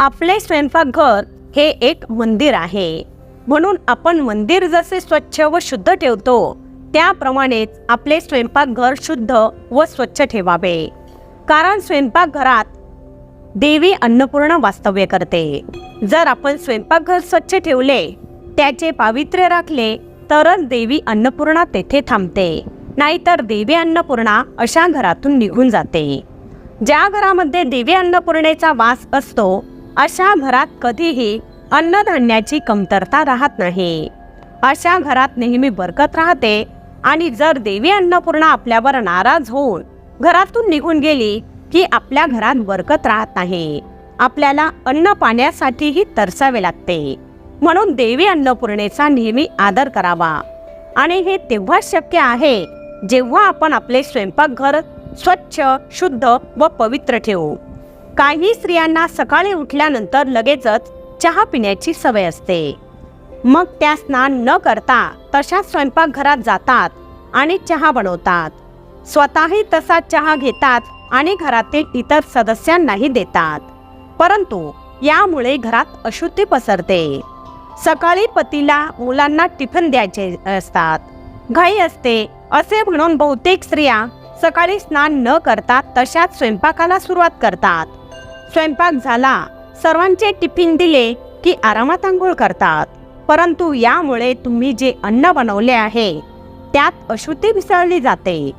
आपले स्वयंपाकघर हे एक मंदिर आहे. म्हणून आपण मंदिर जसे स्वच्छ व शुद्ध ठेवतो त्याप्रमाणेच आपले स्वयंपाकघर शुद्ध व स्वच्छ ठेवावे. कारण स्वयंपाकघरात देवी अन्नपूर्ण वास्तव्य करते. जर आपण स्वयंपाकघर स्वच्छ ठेवले त्याचे पावित्र्य राखले तरच देवी अन्नपूर्णा तेथे थांबते. नाहीतर देवी अन्नपूर्णा अशा घरातून निघून जाते. ज्या घरामध्ये देवी अन्नपूर्णेचा वास असतो अशा घरात कधीही अन्नधान्याची कमतरता राहत नाही. अशा घरात नेहमी बरकत राहते आणि जर देवी अन्नपूर्णा आपल्यावर नाराज होऊन घरातून निघून गेली की आपल्या घरात बरकत राहत नाही. आपल्याला अन्न पाण्यासाठीही तरसावे लागते. म्हणून देवी अन्नपूर्णेचा नेहमी आदर करावा. आणि हे तेव्हाच शक्य आहे जेव्हा आपण आपले स्वयंपाकघर स्वच्छ शुद्ध व पवित्र ठेवू. काही स्त्रियांना सकाळी उठल्यानंतर लगेचच चहा पिण्याची सवय असते. मग त्या स्नान न करता तशाच स्वयंपाकघरात जातात आणि चहा बनवतात. स्वतःही तसा चहा घेतात आणि घरातील इतर सदस्यांनाही देतात. परंतु यामुळे घरात अशुद्धी पसरते. सकाळी पतीला मुलांना टिफिन द्यायचे असतात. घाई असते असे म्हणून बहुतेक स्त्रिया सकाळी स्नान न करता तशाच स्वयंपाकाला सुरुवात करतात. स्वयंपाक झाला. सर्वांचे टिफिन दिले की आरामात आंघोळ करतात. परंतु यामुळे तुम्ही जे अन्न बनवले आहे त्यात अशुद्धी मिसळली जाते.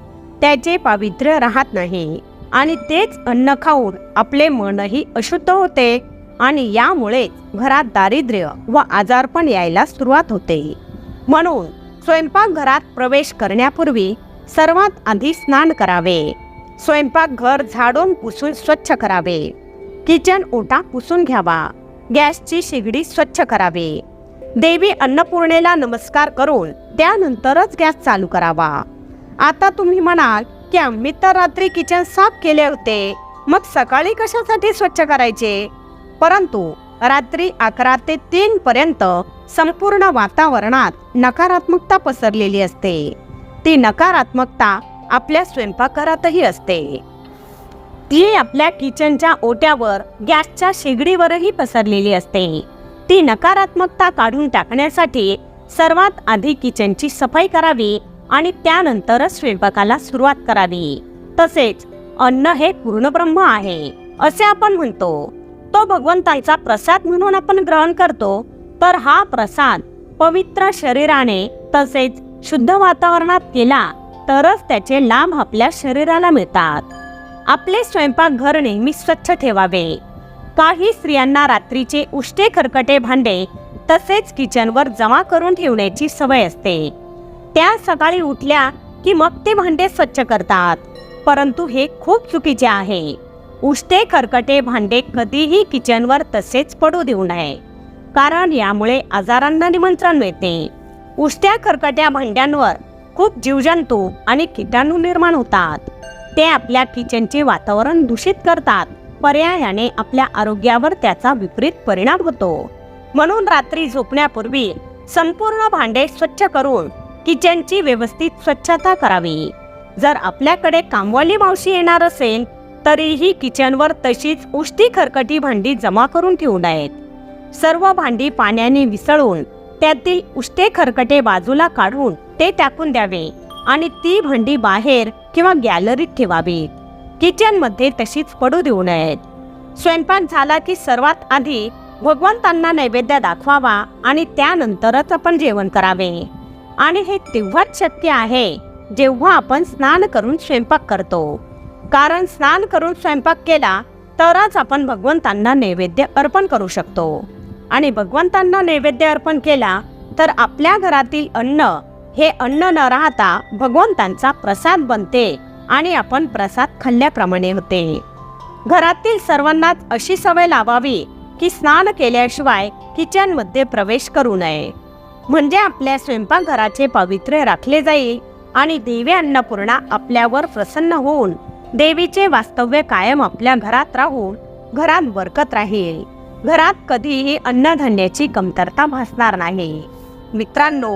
त्याचे पावित्र्य राहत नाही. आणि तेच अन्न खाऊन आपले मनही अशुद्ध होते आणि यामुळेच घरात दारिद्र्य व आजारपण यायला सुरुवात होते. म्हणून स्वयंपाकघरात प्रवेश करण्यापूर्वी सर्वात आधी स्नान करावे. स्वयंपाकघर झाडून पुसून स्वच्छ करावे. किचन ओटा पुसून घ्यावा. गॅसची शेगडी स्वच्छ करावी. देवी अन्नपूर्णेला नमस्कार करून त्यानंतरच गॅस चालू करावा. आता तुम्ही म्हणाल की आम्ही तर रात्री किचन साफ केले होते. मग सकाळी कशासाठी स्वच्छ करायचे? परंतु रात्री अकरा ते तीन पर्यंत संपूर्ण वातावरणात नकारात्मकता पसरलेली असते. ती नकारात्मकता आपल्या स्वयंपाकघरातही असते. ती आपल्या किचनच्या ओट्यावर गॅसच्या शेगडीवरही पसरलेली असते. ती नकारात्मकता काढून टाकण्यासाठी सर्वात आधी किचनची सफाई करावी आणि त्यानंतरच स्वयंपाकाला सुरुवात करावी. तसेच अन्न हे पूर्ण ब्रह्म आहे असे आपण म्हणतो. तो भगवंतांचा प्रसाद म्हणून आपण ग्रहण करतो तर हा प्रसाद पवित्र शरीराने तसेच शुद्ध वातावरणात केला तरच त्याचे लाभ आपल्या शरीराला मिळतात. आपले स्वयंपाकघर नेहमी स्वच्छ ठेवावे. काही स्त्रियांना रात्रीचे उष्टे खरकटे भांडे तसेच किचनवर जमा करून ठेवण्याची सवय असते. त्या सकाळी उठल्या की मग ते भांडे स्वच्छ करतात. परंतु हे खूप चुकीचे आहे. उष्टे खरकटे भांडे कधीही किचनवर तसेच पडू देऊ नये. कारण यामुळे आजारांना निमंत्रण मिळते. उष्ट्या खरकट्या भांड्यांवर खूप जीवजंतू आणि किटाणू निर्माण होतात. ते आपल्या किचनचे वातावरण दूषित करतात. पर्यायाने आपल्या आरोग्यावर त्याचा विपरीत परिणाम होतो. म्हणून रात्री झोपण्यापूर्वी संपूर्ण भांडे स्वच्छ करून किचनची व्यवस्थित स्वच्छता करावी. जर आपल्याकडे कामवाली मावशी येणार असेल तरीही किचनवर तशीच उष्टी खरकटी भांडी जमा करून ठेवू नयेत. सर्व भांडी पाण्याने विसळून त्यातील उष्टे खरकटे बाजूला काढून ते टाकून द्यावे आणि ती भांडी बाहेर किंवा गॅलरीत ठेवावीत. किचनमध्ये तशीच पडू देऊ नयेत. स्वयंपाक झाला की सर्वात आधी भगवंतांना नैवेद्य दाखवावा आणि त्यानंतरच आपण जेवण करावे. आणि हे तेव्हाच शक्य आहे जेव्हा आपण स्नान करून स्वयंपाक करतो. कारण स्नान करून स्वयंपाक केला तरच आपण भगवंतांना नैवेद्य अर्पण करू शकतो. आणि भगवंतांना नैवेद्य अर्पण केला तर आपल्या घरातील अन्न हे अन्न न राहता भगवंतांचा प्रसाद बनते आणि आपण प्रसाद खाल्ल्याप्रमाणे होते. घरातील सर्वांनाच अशी सवय लावावी की स्नान केल्याशिवाय किचनमध्ये प्रवेश करू नये. म्हणजे आपल्या स्वयंपाकघराचे पावित्र्य राखले जाईल आणि देवी अन्नपूर्णा आपल्यावर प्रसन्न होऊन देवीचे वास्तव्य कायम आपल्या घरात राहून घरात बरकत राहील. घरात कधीही अन्नधान्याची कमतरता भासणार नाही. मित्रांनो